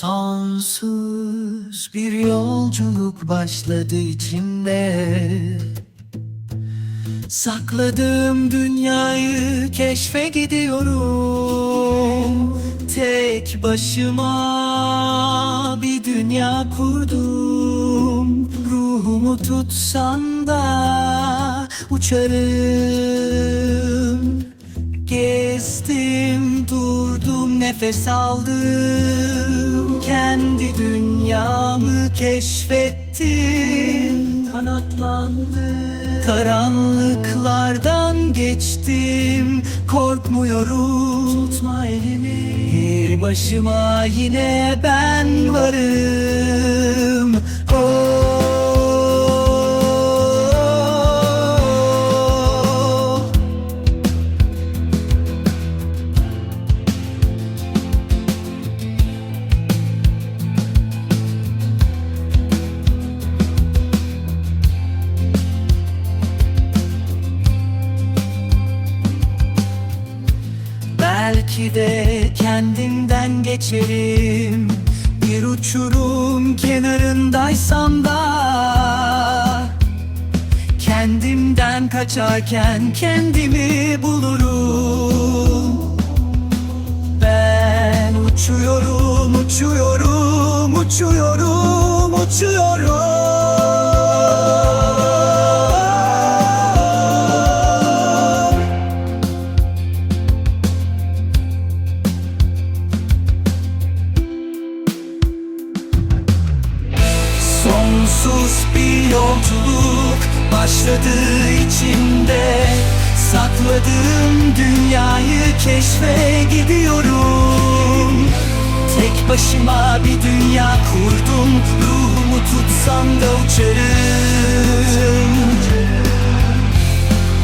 Sonsuz bir yolculuk başladı içimde. Sakladığım dünyayı keşfe gidiyorum. Tek başıma bir dünya kurdum. Ruhumu tutsan da uçarım nefes aldım Kendi dünyamı keşfettim. Kanatlandım. Karanlıklardan geçtim Korkmuyorum. Tutma elimi. Bir başıma yine ben varım Belki de kendimden geçerim. Bir uçurum kenarındaysam da Kendimden kaçarken kendimi bulurum. Ben uçuyorum, uçuyorum, uçuyorum, uçuyorum Sonsuz bir yolculuk başladı içimde. Sakladığım dünyayı keşfe gidiyorum. Tek başıma bir dünya kurdum. Ruhumu tutsam da uçarım.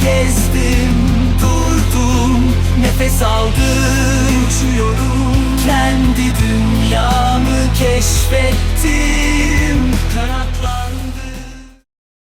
Gezdim, durdum, nefes aldım. Uçuyorum, kendi dünyamı keşfettim